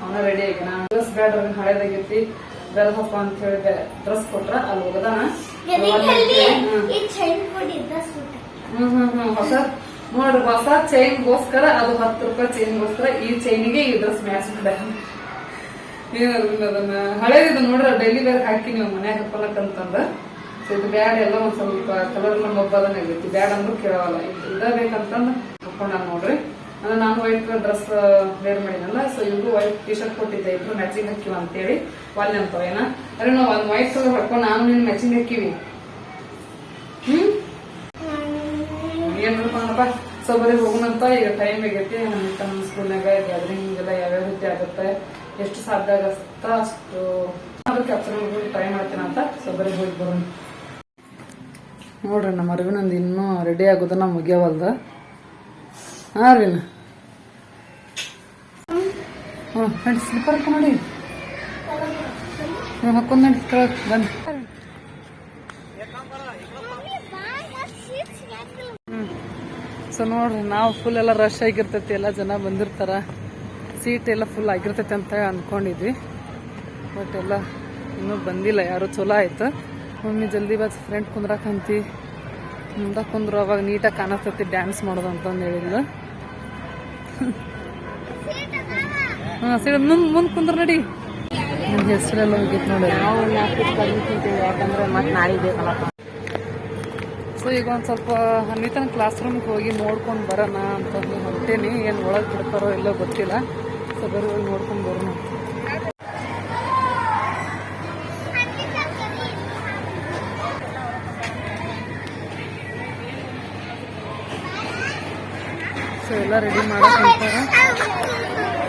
ಅವನ ರೆಡಿ ಆಗ್ಯಾನ ಡ್ರೆಸ್ ಬ್ಯಾಡ್ ಹಳೇದಾಗೈತಿ ಹಬ್ಬ ಅಂತ ಹೇಳಿದೆ ಡ್ರೆಸ್ ಕೊಟ್ರ ಅಲ್ಲಿ ಹೋಗದಾನ ಹ್ಮ್. ಹ್ಮ್ ಹ್ಮ್ ಹೊಸ ನೋಡ್ರಿ ಹೊಸ ಚೈನ್ಗೋಸ್ಕರ ಅದು ಹತ್ತು ರೂಪಾಯಿ ಚೈನ್ಗೋಸ್ಕರ ಈ ಚೈನಿಗೆ ಈ ಡ್ರೆಸ್ ಮ್ಯಾಚ್ ಮಾಡ ಏನಲ್ಲ ಅದನ್ನ ಹಳೇದಿದ್ದು ನೋಡ್ರಿ ಡೈಲಿ ಬೇರೆ ಹಾಕಿ ನೀವು ಮನ್ಯಾಗ ಹಾಕೊಳಕಂತಂದ. ಸೊ ಇದು ಬ್ಯಾಡ್, ಎಲ್ಲ ಒಂದ್ ಸ್ವಲ್ಪ ಕಲರ್ ನಮ್ಮ ಹಬ್ಬದನ್ನ ಆಗೈತಿ ಬ್ಯಾಡ ಅಂದ್ರೂ ಕೇಳೋಲ್ಲ ಇದ ಬೇಕಂತಂದ್ ಹಾಕೊಂಡ ನೋಡ್ರಿ. ಅಂದ್ರೆ ನಾನು ವೈಟ್ ಡ್ರೆಸ್ ವೇರ್ ಮಾಡಿನಲ್ಲ ಸೊ ಇವ್ರು ವೈಟ್ ಟಿ ಶರ್ಟ್ ಕೊಟ್ಟಿದ್ದೆ. ಇಬ್ರು ಮ್ಯಾಚಿಂಗ್ ಹಾಕಿವ ಅಂತೇಳಿ. ಒಲ್ಲೆ ಅಂತವ ಏನ? ಅರೆ ನಾವು ಒಂದ್ ವೈಟ್ ಕಲರ್ ಹಾಕೊಂಡು ನಾನು ನಿನ್ ಮ್ಯಾಚಿಂಗ್ ಹಾಕಿವಿ. ಹ್ಮ್? ಏನ್ ಮಾಡ್ಕೊಂಡಪ್ಪ ಸೊ ಬರೀ ಹೋಗೋಣಂತ ಈಗ ಟೈಮ್ ಆಗೈತಿ. ನಮ್ಮ ಸ್ಕೂಲ್ನಾಗ ಗ್ಯಾದರಿಂಗ್ ಎಲ್ಲ ಯಾವ್ಯಾವ ರೀತಿ ಆಗುತ್ತೆ? ಎಷ್ಟು ಸಾಧ್ಯ ಆಗತ್ತ ಅಷ್ಟು ಮಾಡ್ಕೊಂಡು ಟ್ರೈ ಮಾಡ್ತೀನಿ ಅಂತ. ಸೊ ಬರೀ ಹೋಗಿ ಬರೋಣ. ನೋಡ್ರಿ, ನಮ್ಮ ಅರವಿನಂದು ಇನ್ನೂ ರೆಡಿ ಆಗೋದನ್ನ ಮುಗಿಯವಲ್ದ. ಹಾ ಅರವಿನ ಹ್ಞೂ ನಡಿ ಸ್ಲಿಪ್ಪರ್ ಹಾಕೊಂಡು ನೀವು ಹಾಕೊಂಡ್ ನಡಿ ಸೊ ನೋಡ್ರಿ, ನಾವು ಫುಲ್ ಎಲ್ಲ ರಶ್ ಆಗಿರ್ತೈತಿ, ಎಲ್ಲ ಜನ ಬಂದಿರ್ತಾರ. ಸೀಟ್ ಎಲ್ಲ ಫುಲ್ ಆಗಿರ್ತೈತೆ ಅಂತ ಅಂದ್ಕೊಂಡಿದ್ವಿ ಬಟ್ ಎಲ್ಲ ಇನ್ನೂ ಬಂದಿಲ್ಲ. ಯಾರು ಚಲೋ ಆಯ್ತು. ಮಮ್ಮಿ ಜಲ್ದಿ ಬಸ್ ಫ್ರೆಂಡ್ ಕುಂದ್ರಕಂತಿ ಮುಂದೆ ಕುಂದ್ರು ಅವಾಗ ನೀಟಾಗಿ ಕಾಣಿಸ್ತೈತಿ ಡ್ಯಾನ್ಸ್ ಮಾಡೋದು ಅಂತಂದು ಹೇಳಿದ್ಲು. ಹಾಂ ಸರಿ ಮುಂದೆ ಮುಂದೆ ಕುಂದ್ರ ನಡಿ. ನನ್ನ ಹೆಸರೆಲ್ಲ ಹೋಗಿತ್ತು ನೋಡಿ.
ನಾವು ಯಾಕಂದ್ರೆ ಮತ್ತೆ ನಾಳೆ
ಸೊ ಈಗ ಒಂದು ಸ್ವಲ್ಪ ಹನ್ನಿತನ ಕ್ಲಾಸ್ ರೂಮ್ಗೆ ಹೋಗಿ ನೋಡ್ಕೊಂಡು ಬರೋಣ ಅಂತಂದು ಹೊರಟೇನಿ ಏನು ಒಳಗೆ ಬಿಡ್ತಾರೋ ಇಲ್ಲೋ ಗೊತ್ತಿಲ್ಲ. ಸೊ ಬರೀ ಹೋಗಿ ನೋಡ್ಕೊಂಡು ಬರೋಣ. ಸೊ ಎಲ್ಲ ರೆಡಿ ಮಾಡಕ್ಕೆ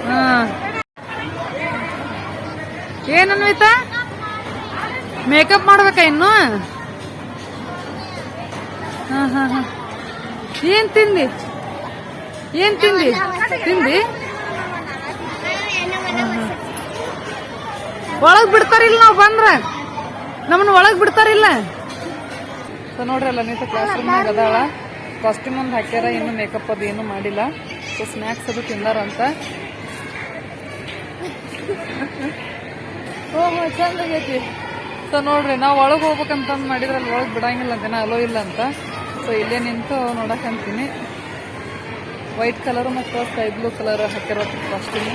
ಹಾಂ. ಏನನ್ವಿತಾ ಮೇಕಪ್ ಮಾಡ್ಬೇಕಾ ಇನ್ನು? ಹಾಂ ಹಾಂ ಹಾಂ. ಏನ್ ತಿಂದಿ? ಏನ್ ತಿಂದಿ? ತಿಂದಿ? ಒಳಗ್ ಬಿಡ್ತಾರಿಲ್ಲ ನಾವ್ ಬಂದ್ರ? ನಮ್ಮನ್ನ ಒಳಗ್ ಬಿಡ್ತಾರಿಲ್ಲ ಸೊ ನೋಡ್ರಿ, ಅಲ್ಲ ನೀತ ಕ್ಲಾಸ್ ರೂಮ್ನಾಗ ಅದಾಳ. ಕಾಸ್ಟ್ಯೂಮ್ ಒಂದು ಹಾಕ್ಯಾರ ಏನು ಮೇಕಪ್ ಅದು ಏನು ಮಾಡಿಲ್ಲ. ಸೊ ಸ್ನ್ಯಾಕ್ಸ್ ಅದು ತಿಂದಾರಂತ ಓಹೋ, ಚಂದ ಆಗೈತಿ. ಸೊ ನೋಡ್ರಿ, ನಾವು ಒಳಗೆ ಹೋಗ್ಬೇಕಂತಂದು ಮಾಡಿದ್ರೆ ಅಲ್ಲಿ ಒಳಗೆ ಬಿಡಂಗಿಲ್ಲ ಅಂತ ಅಲೋ ಇಲ್ಲ ಅಂತ. ಸೊ ಇಲ್ಲೇ ನಿಂತು ನೋಡಕ್ಕಂತೀನಿ ವೈಟ್ ಕಲರ್ ಮತ್ತು ಸ್ಕೈ ಬ್ಲೂ ಕಲರ್ ಹಾಕಿರೋ ಕಾಸ್ಟ್ಯೂಮ್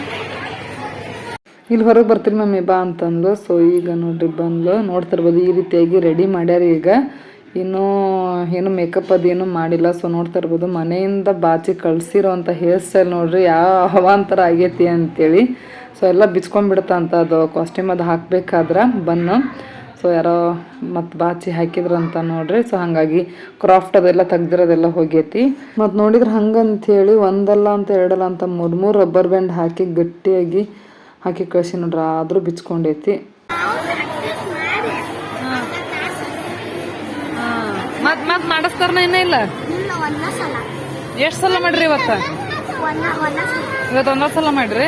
ಇಲ್ಲಿ ಹೊರಗೆ ಬರ್ತೀನಿ ಮಮ್ಮಿ, ಬಾ ಅಂತಂದ್ಲು. ಸೊ ಈಗ ನೋಡ್ರಿ, ಬಂದ್ಲು. ನೋಡ್ತಿರ್ಬೋದು ಈ ರೀತಿಯಾಗಿ ರೆಡಿ ಮಾಡ್ಯಾರ ಈಗ. ಇನ್ನೂ ಏನು ಮೇಕಪ್ ಅದೇನು ಮಾಡಿಲ್ಲ. ಸೊ ನೋಡ್ತಾ ಇರ್ಬೋದು, ಮನೆಯಿಂದ ಬಾಚಿ ಕಳಿಸಿರೋ ಅಂಥ ಹೇರ್ ಸ್ಟೈಲ್ ನೋಡ್ರಿ, ಯಾವ ಅವಾಂತರ ಆಗೈತಿ ಅಂತೇಳಿ. ಸೊ ಎಲ್ಲ ಬಿಚ್ಕೊಂಡ್ಬಿಡುತ್ತ ಅಂತ ಅದು ಕಾಸ್ಟ್ಯೂಮ್ ಅದು ಹಾಕ್ಬೇಕಾದ್ರೆ, ಬನ್ನು. ಸೊ ಯಾರೋ ಮತ್ತು ಬಾಚಿ ಹಾಕಿದ್ರಂತ ನೋಡ್ರಿ. ಸೊ ಹಾಗಾಗಿ ಕ್ರಾಫ್ಟ್ ಅದೆಲ್ಲ ತೆಗ್ದಿರೋದೆಲ್ಲ ಹೋಗೈತಿ. ಮತ್ತು ನೋಡಿದ್ರೆ ಹೇಳಿ ಒಂದಲ್ಲ ಅಂತ ಎರಡಲ್ಲ ಅಂತ ಮೂರು ಮೂರು ರಬ್ಬರ್ ಬ್ಯಾಂಡ್ ಹಾಕಿ ಗಟ್ಟಿಯಾಗಿ ಹಾಕಿ ಕಳಿಸಿ ನೋಡ್ರಿ, ಆದರೂ ಬಿಚ್ಕೊಂಡೈತಿ. ಮತ್ ಮತ್ ಮಾಡಿಸ್ತಾರನ ಇನ್ನ ಇಲ್ಲ? ಎಷ್ಟ್ ಸಲ ಮಾಡ್ರಿ ಇವತ್ತ? ಇವತ್ತು ಒಂದ ಸಲ ಮಾಡ್ರಿ?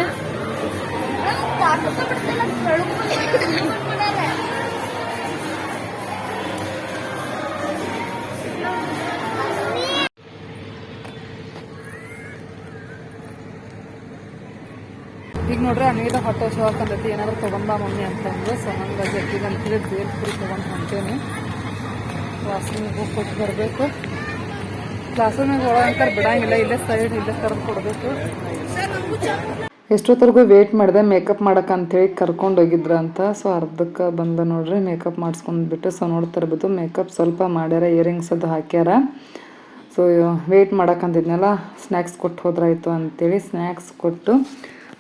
ಈಗ ನೋಡ್ರಿ ಅನಿಲ ಹೊಟ್ಟೆ ಶೋ ಹಾಕಂದೈತಿ ಏನಾದ್ರು ತೊಗೊಂಬ ಮಮ್ಮಿ ಅಂತಂದು ಸೊ ಹಂಗಾಗಿ ಅಕ್ಕಿಗೆ ಅಂತೇಳಿ ಬೇರೆ ಪುರಿ ತಗೊಂಡು ಹೊಂಟೇನಿ. ಕ್ಲಾಸ್ರೂಮಿಗೆ ಕೊಟ್ಟು ಬರಬೇಕು. ಕ್ಲಾಸ್ರೂಮಿಗೆ ಹೋಗಂತ ಬಿಡಂಗಿಲ್ಲ, ಇಲ್ಲೇ ಸೈಡ್ ಇಲ್ಲೇ ಕರೆದು ಕೊಡಬೇಕು. ಎಷ್ಟೊತ್ತರೆಗೂ ವೇಟ್ ಮಾಡಿದೆ ಮೇಕಪ್ ಮಾಡಕ್ಕೆ ಅಂಥೇಳಿ ಕರ್ಕೊಂಡು ಹೋಗಿದ್ರ ಅಂತ. ಸೊ ಅರ್ಧಕ್ಕೆ ಬಂದ ನೋಡ್ರಿ ಮೇಕಪ್ ಮಾಡಿಸ್ಕೊಂಡ್ಬಿಟ್ಟು ಸೊ ನೋಡ್ತಾ ಇರ್ಬೋದು ಮೇಕಪ್ ಸ್ವಲ್ಪ ಮಾಡ್ಯಾರ ಇಯರಿಂಗ್ಸ್ ಅದು ಹಾಕ್ಯಾರ. ಸೊ ವೇಟ್ ಮಾಡಕ್ಕಂತಿದ್ನಲ್ಲ ಸ್ನ್ಯಾಕ್ಸ್ ಕೊಟ್ಟು ಹೋದ್ರಾಯ್ತು ಅಂಥೇಳಿ ಸ್ನ್ಯಾಕ್ಸ್ ಕೊಟ್ಟು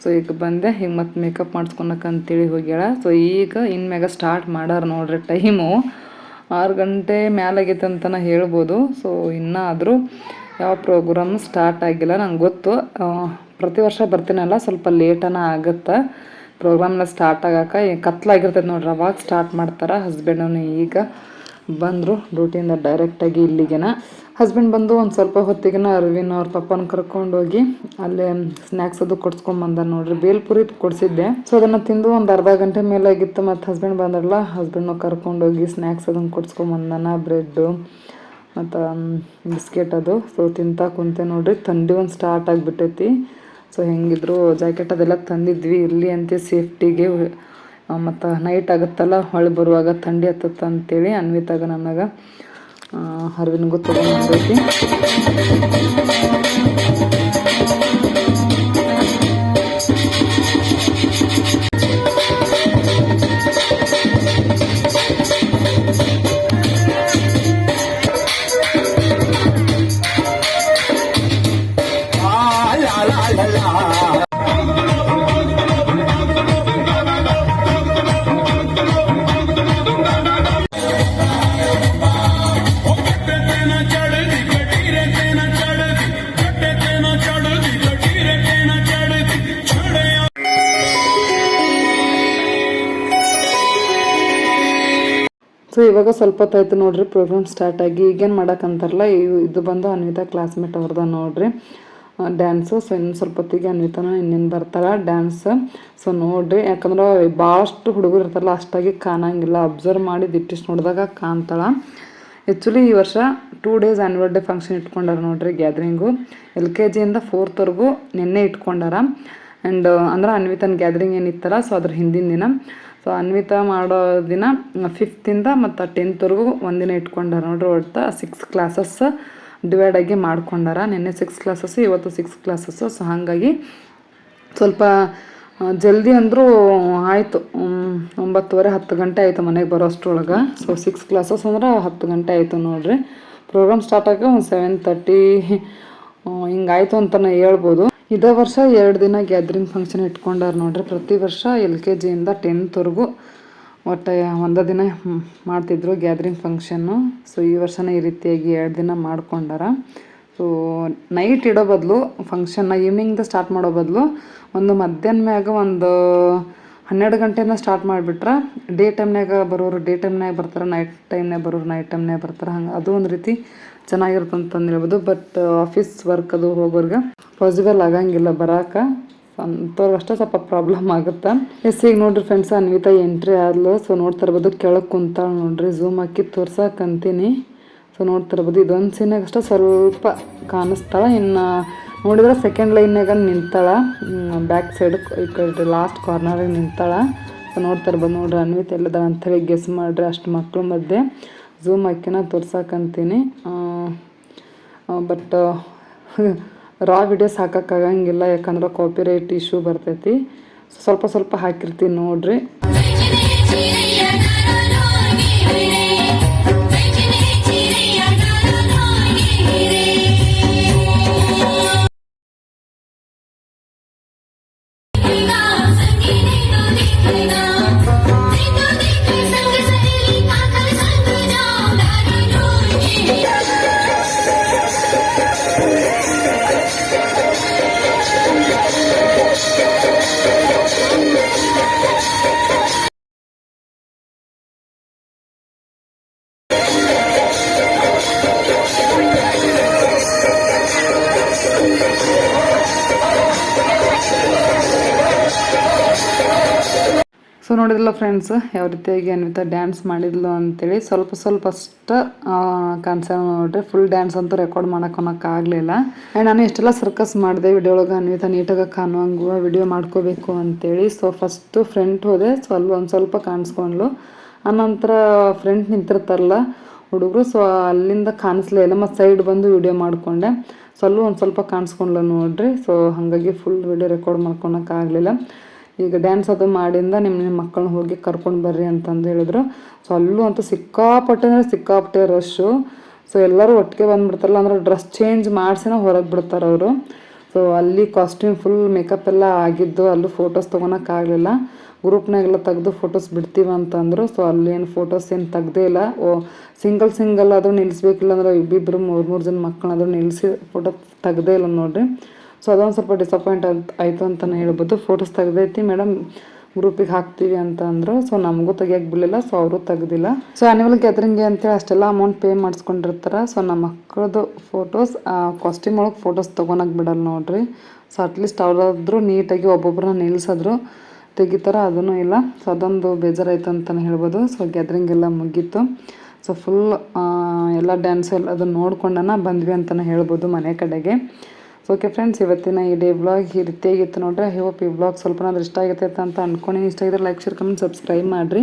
ಸೊ ಈಗ ಬಂದೆ, ಈಗ ಮತ್ತೆ ಮೇಕಪ್ ಮಾಡಿಸ್ಕೊಳಕ್ಕಂತೇಳಿ ಹೋಗ್ಯಾಳ. ಸೊ ಈಗ ಇನ್ಮ್ಯಾಗ ಸ್ಟಾರ್ಟ್ ಮಾಡಾರ ನೋಡ್ರಿ ಟೈಮು ಆರು ಗಂಟೆ ಮ್ಯಾಲಾಗೈತೆ ಅಂತನ ಹೇಳ್ಬೋದು. ಸೊ ಇನ್ನೂ ಆದರೂ ಯಾವ ಪ್ರೋಗ್ರಾಮ್ ಸ್ಟಾರ್ಟ್ ಆಗಿಲ್ಲ, ನಂಗೆ ಗೊತ್ತು. ಪ್ರತಿ ವರ್ಷ ಬರ್ತೀನಲ್ಲ, ಸ್ವಲ್ಪ ಲೇಟನ ಆಗುತ್ತೆ. ಪ್ರೋಗ್ರಾಮ್ನ ಸ್ಟಾರ್ಟ್ ಆಗಕ್ಕೆ ಕತ್ಲಾಗಿರ್ತೈತೆ ನೋಡ್ರಿ, ಅವಾಗ ಸ್ಟಾರ್ಟ್ ಮಾಡ್ತಾರೆ ಹಸ್ಬೆಂಡನು ಈಗ. ಬಂದರು. ಡ್ಯೂಟಿಯಿಂದ ಡೈರೆಕ್ಟಾಗಿ ಇಲ್ಲಿಗೆನ. ಹಸ್ಬೆಂಡ್ ಬಂದು ಒಂದು ಸ್ವಲ್ಪ ಹೊತ್ತಿಗೆನ ಅರವಿನ ಅವ್ರ ಪಪ್ಪನ ಕರ್ಕೊಂಡೋಗಿ ಅಲ್ಲೇ ಸ್ನ್ಯಾಕ್ಸ್ ಅದು ಕೊಡ್ಸ್ಕೊಂಡ್ ಬಂದ ನೋಡ್ರಿ. ಬೇಲ್ಪುರಿ ಕೊಡಿಸಿದ್ದೆ. ಸೊ ಅದನ್ನು ತಿಂದು ಒಂದು ಅರ್ಧ ಗಂಟೆ ಮೇಲೆ ಆಗಿತ್ತು ಮತ್ತು ಹಸ್ಬೆಂಡ್ ಬಂದ್ರಲ್ಲ ಹಸ್ಬೆಂಡ್ನ ಕರ್ಕೊಂಡೋಗಿ ಸ್ನ್ಯಾಕ್ಸ್ ಅದನ್ನು ಕೊಡ್ಸ್ಕೊಂಡ್ ಬಂದಾನ ಬ್ರೆಡ್ಡು ಮತ್ತು ಬಿಸ್ಕೆಟ್ ಅದು. ಸೊ ತಿಂತಾ ಕುಂತೆ ನೋಡ್ರಿ. ಥಂಡಿ ಒಂದು ಸ್ಟಾರ್ಟ್ ಆಗಿಬಿಟ್ಟೈತಿ. ಸೊ ಹೆಂಗಿದ್ರು ಜಾಕೆಟ್ ಅದೆಲ್ಲ ತಂದಿದ್ವಿ. ಇರಲಿ ಅಂತ ಸೇಫ್ಟಿಗೆ ಮತ್ತು ನೈಟ್ ಆಗುತ್ತಲ್ಲ ಹೊಳೆ ಬರುವಾಗ ಥಂಡಿ ಹತ್ತತ್ತ ಅಂತೇಳಿ ಅನ್ವಿತಾಗ ನನಗೆ ಅರವಿಂದ್ಗೂ ತೊಗೊಂಡ್ಬಂದೈತಿ ಸ್ವಲ್ಪ ಹೊತ್ತಾಯ್ತು ನೋಡ್ರಿ ಪ್ರೋಗ್ರಾಮ್ ಸ್ಟಾರ್ಟ್ ಆಗಿ. ಈಗೇನು ಮಾಡೋಕ್ಕಂತಾರಲ್ಲ ಇದು ಬಂದು ಅನ್ವಿತಾ ಕ್ಲಾಸ್ಮೇಟ್ ಅವ್ರದ ನೋಡ್ರಿ. ಡ್ಯಾನ್ಸು ಸೊ ಇನ್ನು ಸ್ವಲ್ಪ ಹೊತ್ತಿಗೆ ಅನ್ವಿತಾನ ಇನ್ನೇನು ಬರ್ತಾಳೆ ಡ್ಯಾನ್ಸ್ ಸೊ ನೋಡ್ರಿ, ಯಾಕಂದ್ರೆ ಭಾಳಷ್ಟು ಹುಡುಗರು ಇರ್ತಾರಲ್ಲ, ಅಷ್ಟಾಗಿ ಕಾಣಂಗಿಲ್ಲ. ಅಬ್ಸರ್ವ್ ಮಾಡಿ ದಿಟ್ಟಿಷ್ಟು ನೋಡಿದಾಗ ಕಾಣ್ತಾಳೆ. ಆ್ಯಕ್ಚುಲಿ ಈ ವರ್ಷ two days annual day function ಇಟ್ಕೊಂಡಾರ ನೋಡ್ರಿ ಗ್ಯಾದ್ರಿಂಗು ಎಲ್ ಕೆ ಜಿಯಿಂದ ಫೋರ್ತ್ವರೆಗೂ ನಿನ್ನೆ ಇಟ್ಕೊಂಡಾರ. ಆ್ಯಂಡ್ ಅಂದ್ರೆ ಅನ್ವಿತನ ಗ್ಯಾದ್ರಿಂಗ್ ಏನಿತ್ತಲ್ಲ ಸೊ ಅದ್ರ ಹಿಂದಿನ ದಿನ. ಸೊ ಅನ್ವಿತ ಮಾಡೋ ದಿನ ಫಿಫ್ತಿಂದ ಮತ್ತು ಟೆಂತ್ವರೆಗೂ ಒಂದಿನ ಇಟ್ಕೊಂಡಾರ. ನೋಡ್ರಿ ಒಟ್ಟು ಸಿಕ್ಸ್ ಕ್ಲಾಸಸ್ ಡಿವೈಡ್ ಆಗಿ ಮಾಡ್ಕೊಂಡಾರ. ನಿನ್ನೆ ಸಿಕ್ಸ್ ಕ್ಲಾಸಸ್ಸು ಇವತ್ತು ಸಿಕ್ಸ್ ಕ್ಲಾಸಸ್ಸು ಸೊ ಹಾಗಾಗಿ ಸ್ವಲ್ಪ ಜಲ್ದಿ ಅಂದರೂ ಆಯಿತು. ಒಂಬತ್ತುವರೆ, ಹತ್ತು ಗಂಟೆ ಆಯಿತು ಮನೆಗೆ ಬರೋಷ್ಟ್ರೊಳಗೆ. ಸೊ ಸಿಕ್ಸ್ ಕ್ಲಾಸಸ್ ಅಂದ್ರೆ ಹತ್ತು ಗಂಟೆ ಆಯಿತು ನೋಡ್ರಿ. ಪ್ರೋಗ್ರಾಮ್ ಸ್ಟಾರ್ಟ್ ಆಗಿ ಒಂದು ಸೆವೆನ್ ತರ್ಟಿ ಹಿಂಗಾಯಿತು ಅಂತ ಹೇಳ್ಬೋದು. ಇದೇ ವರ್ಷ ಎರಡು ದಿನ ಗ್ಯಾದ್ರಿಂಗ್ ಫಂಕ್ಷನ್ ಇಟ್ಕೊಂಡಾರ ನೋಡ್ರಿ. ಪ್ರತಿ ವರ್ಷ ಎಲ್ ಕೆ ಜಿಯಿಂದ ಟೆಂತ್ವರೆಗೂ ಒಟ್ಟು ಒಂದು ದಿನ ಮಾಡ್ತಿದ್ರು ಗ್ಯಾದ್ರಿಂಗ್ ಫಂಕ್ಷನ್ನು ಸೊ ಈ ವರ್ಷನೇ ಈ ರೀತಿಯಾಗಿ ಎರಡು ದಿನ ಮಾಡ್ಕೊಂಡಾರ. ಸೊ ನೈಟ್ ಇಡೋ ಬದಲು ಫಂಕ್ಷನ್ನ ಈವ್ನಿಂಗ್ದ ಸ್ಟಾರ್ಟ್ ಮಾಡೋ ಬದಲು ಒಂದು ಮಧ್ಯಾಹ್ನ ಮ್ಯಾಗ ಒಂದು ಹನ್ನೆರಡು ಗಂಟೆಯಿಂದ ಸ್ಟಾರ್ಟ್ ಮಾಡಿಬಿಟ್ರೆ. ಡೇ ಟೈಮ್ನಾಗ ಬರೋರು ಡೇ ಟೈಮ್ನಾಗ ಬರ್ತಾರೆ ನೈಟ್ ಟೈಮ್ನಾಗ ಬರೋರು ನೈಟ್ ಟೈಮ್ನಾಗ ಬರ್ತಾರೆ. ಹಂಗೆ ಅದು ಒಂದು ರೀತಿ ಚೆನ್ನಾಗಿರುತ್ತೆ ಅಂತ ಹೇಳ್ಬೋದು ಬಟ್ ಆಫೀಸ್ ವರ್ಕ್ ಅದು ಹೋಗೋರ್ಗೆ ಪಾಸಿಬಲ್ ಆಗಂಗಿಲ್ಲ ಬರಾಕ. ಅಂಥವ್ರಿಗೆ ಅಷ್ಟೇ ಸ್ವಲ್ಪ ಪ್ರಾಬ್ಲಮ್ ಆಗುತ್ತೆ. ಎಸ್ ಈಗ ನೋಡ್ರಿ ಫ್ರೆಂಡ್ಸ್ ಅನ್ವಿತಾ ಎಂಟ್ರಿ ಆದ್ಲು. ಸೊ ನೋಡ್ತಾ ಇರ್ಬೋದು, ಕೆಳಗೆ ಕುಂತಾಳ ನೋಡ್ರಿ. ಝೂಮ್ ಹಾಕಿ ತೋರ್ಸಕ್ಕಂತೀನಿ ಸೊ ನೋಡ್ತಾ ಇರ್ಬೋದು, ಇದೊಂದು ಸೀನಾಗ ಅಷ್ಟೇ ಸ್ವಲ್ಪ ಕಾಣಿಸ್ತಾಳ. ಇನ್ನು ನೋಡಿದ್ರೆ ಸೆಕೆಂಡ್ ಲೈನ್ನಾಗ ನಿಂತಾಳ. ಬ್ಯಾಕ್ ಸೈಡ್ ಈ ಕಡೆ ಲಾಸ್ಟ್ ಕಾರ್ನರ್ ನಿಂತಾಳ. ಸೊ ನೋಡ್ತಾ ಇರ್ಬೋದು, ನೋಡ್ರಿ ಅನ್ವಿತ ಎಲ್ಲದ ಹೇಳಿ ಗೆಸ್ ಮಾಡ್ರಿ ಅಷ್ಟು ಮಕ್ಕಳ ಮಧ್ಯೆ. ಝೂಮ್ ಹಾಕಿನ ತೋರ್ಸಕ್ಕಂತೀನಿ ಬಟ್ ರಾ ವಿಡಿಯೋಸ್ ಹಾಕೋಕ್ಕಾಗಂಗಿಲ್ಲ ಯಾಕಂದ್ರೆ ಕಾಪಿರೈಟ್ ಇಶ್ಯೂ ಬರ್ತೈತಿ. ಸ್ವಲ್ಪ ಸ್ವಲ್ಪ ಹಾಕಿರ್ತೀನಿ ನೋಡ್ರಿ. ನೋಡಿದ್ರಲ್ಲ ಫ್ರೆಂಡ್ಸ್ ಯಾವ ರೀತಿಯಾಗಿ ಅನ್ವಿತಾ ಡ್ಯಾನ್ಸ್ ಮಾಡಿದ್ಲು ಅಂತೇಳಿ ಸ್ವಲ್ಪ ಸ್ವಲ್ಪ ಅಷ್ಟು ಕಾನ್ಸರ್ನ್ ನೋಡ್ರಿ ಫುಲ್ ಡ್ಯಾನ್ಸ್ ಅಂತೂ ರೆಕಾರ್ಡ್ ಆಗಲಿಲ್ಲ. ಆ್ಯಂಡ್ ನಾನು ಎಷ್ಟೆಲ್ಲ ಸರ್ಕಸ್ ಮಾಡಿದೆ ವಿಡಿಯೋ ಒಳಗೆ ಅನ್ವಿತಾ ನೀಟಾಗಿ ಕಾಣುವಂಗ ವಿಡಿಯೋ ಮಾಡ್ಕೋಬೇಕು ಅಂತೇಳಿ. ಸೊ ಫಸ್ಟು ಫ್ರೆಂಟ್ ಹೋದೆ, ಸ್ವಲ್ಪ ಒಂದು ಸ್ವಲ್ಪ ಕಾಣಿಸ್ಕೊಂಡ್ಲು ಆನಂತರ ಫ್ರೆಂಟ್ ನಿಂತಿರ್ತಾರಲ್ಲ ಹುಡುಗರು ಸೊ ಅಲ್ಲಿಂದ ಕಾಣಿಸ್ಲೇ ಇಲ್ಲ, ಮತ್ತು ಸೈಡ್ ಬಂದು ವಿಡಿಯೋ ಮಾಡಿಕೊಂಡೆ. ಸ್ವಲ್ಪ ಒಂದು ಸ್ವಲ್ಪ ಕಾಣಿಸ್ಕೊಂಡ್ಲ ನೋಡ್ರಿ. ಸೊ ಹಾಗಾಗಿ ಫುಲ್ ವಿಡಿಯೋ ರೆಕಾರ್ಡ್ ಮಾಡ್ಕೊಳಕ್ಕಾಗಲಿಲ್ಲ ಈಗ ಡ್ಯಾನ್ಸ್ ಅದು ಮಾಡಿಂದ ನಿಮ್ಮ ನಿಮ್ಮ ಮಕ್ಕಳನ್ನ ಹೋಗಿ ಕರ್ಕೊಂಡು ಬರ್ರಿ ಅಂತಂದು ಹೇಳಿದ್ರು. ಸೊ ಅಲ್ಲೂ ಅಂತೂ ಸಿಕ್ಕಾಪಟ್ಟೆ ಅಂದರೆ ಸಿಕ್ಕಾಪಟ್ಟೆ ರಶ್ಶು ಸೊ ಎಲ್ಲರೂ ಒಟ್ಟಿಗೆ ಬಂದ್ಬಿಡ್ತಾರಲ್ಲ, ಅಂದ್ರೆ ಡ್ರೆಸ್ ಚೇಂಜ್ ಮಾಡಿಸಿನ ಹೊರಗೆ ಬಿಡ್ತಾರೆ ಅವರು. ಸೊ ಅಲ್ಲಿ ಕಾಸ್ಟ್ಯೂಮ್ ಫುಲ್ ಮೇಕಪ್ ಎಲ್ಲ ಆಗಿದ್ದು, ಅಲ್ಲೂ ಫೋಟೋಸ್ ತೊಗೊಳಕ್ಕಾಗಲಿಲ್ಲ ಗ್ರೂಪ್ನಾಗೆಲ್ಲ ತೆಗೆದು ಫೋಟೋಸ್ ಬಿಡ್ತೀವಿ ಅಂತಂದರು. ಸೊ ಅಲ್ಲೇನು ಫೋಟೋಸ್ ಏನು ತೆಗ್ದೇ ಇಲ್ಲ. ಓ ಸಿಂಗಲ್ ಸಿಂಗಲ್ ಆದರೂ ನಿಲ್ಲಿಸ್ಬೇಕಿಲ್ಲ ಅಂದ್ರೆ ಇಬ್ಬಿಬ್ಬರು ಮೂರು ಮೂರು ಜನ ಮಕ್ಕಳಾದರೂ ನಿಲ್ಲಿಸಿ ಫೋಟೋ ತೆಗ್ದೇ ಇಲ್ಲ ನೋಡ್ರಿ. ಸೊ ಅದೊಂದು ಸ್ವಲ್ಪ ಡಿಸಪಾಯಿಂಟ್ ಅಂತ ಆಯಿತು ಅಂತಲೇ ಹೇಳ್ಬೋದು. ಫೋಟೋಸ್ ತೆಗ್ದೈತಿ ಮೇಡಮ್ ಗ್ರೂಪಿಗೆ ಹಾಕ್ತೀವಿ ಅಂತ ಅಂದರು. ಸೊ ನಮಗೂ ತೆಗಿಯಕ್ಕೆ ಬಿಡಲಿಲ್ಲ. ಸೊ ಅವರು ತೆಗ್ದಿಲ್ಲ. ಸೊ ಆ್ಯನಿವಲ್ ಗ್ಯಾದರಿಂಗ್ಗೆ ಅಂತೇಳಿ ಅಷ್ಟೆಲ್ಲ ಅಮೌಂಟ್ ಪೇ ಮಾಡಿಸ್ಕೊಂಡಿರ್ತಾರೆ. ಸೊ ನಮ್ಮ ಮಕ್ಕಳದು ಫೋಟೋಸ್ ಕಾಸ್ಟ್ಯೂಮ್ ಒಳಗೆ ಫೋಟೋಸ್ ತೊಗೊಳಕ್ಕೆ ಬಿಡಲ್ಲ ನೋಡ್ರಿ. ಸೊ ಅಟ್ಲೀಸ್ಟ್ ಅವರಾದರೂ ನೀಟಾಗಿ ಒಬ್ಬೊಬ್ಬರನ್ನ ನಿಲ್ಲಿಸಿದ್ರು ತೆಗಿತಾರೆ ಅದೂ ಇಲ್ಲ. ಸೊ ಅದೊಂದು ಬೇಜಾರಾಯ್ತು ಅಂತಲೇ ಹೇಳ್ಬೋದು. ಸೊ ಗ್ಯಾದ್ರಿಂಗ್ ಎಲ್ಲ ಮುಗೀತು. ಸೊ ಫುಲ್ ಎಲ್ಲ ಡ್ಯಾನ್ಸ್ ಎಲ್ಲ ಅದನ್ನು ನೋಡ್ಕೊಂಡನ ಬಂದ್ವಿ ಅಂತಲೇ ಹೇಳ್ಬೋದು ಮನೆ ಕಡೆಗೆ. ಸೊ ಓಕೆ ಫ್ರೆಂಡ್ಸ್, ಇವತ್ತಿನ ಈ ಡೇ ಬ್ಲಾಗ್ ಈ ರೀತಿಯಾಗಿತ್ತು ನೋಡ್ರಿ ಹೋಪ್ ಈ ಬ್ಲಾಗ್ ಸ್ವಲ್ಪನಾದ್ರೂ ಇಷ್ಟ ಆಗುತ್ತೆ ಅಂತ ಅಂದ್ಕೊಂಡಿನಿ ಇಷ್ಟ ಆಗಿದ್ರೆ ಲೈಕ್ ಶೇರ್ ಕಮೆಂಟ್ ಸಬ್ಸ್ಕ್ರೈಬ್ ಮಾಡಿರಿ.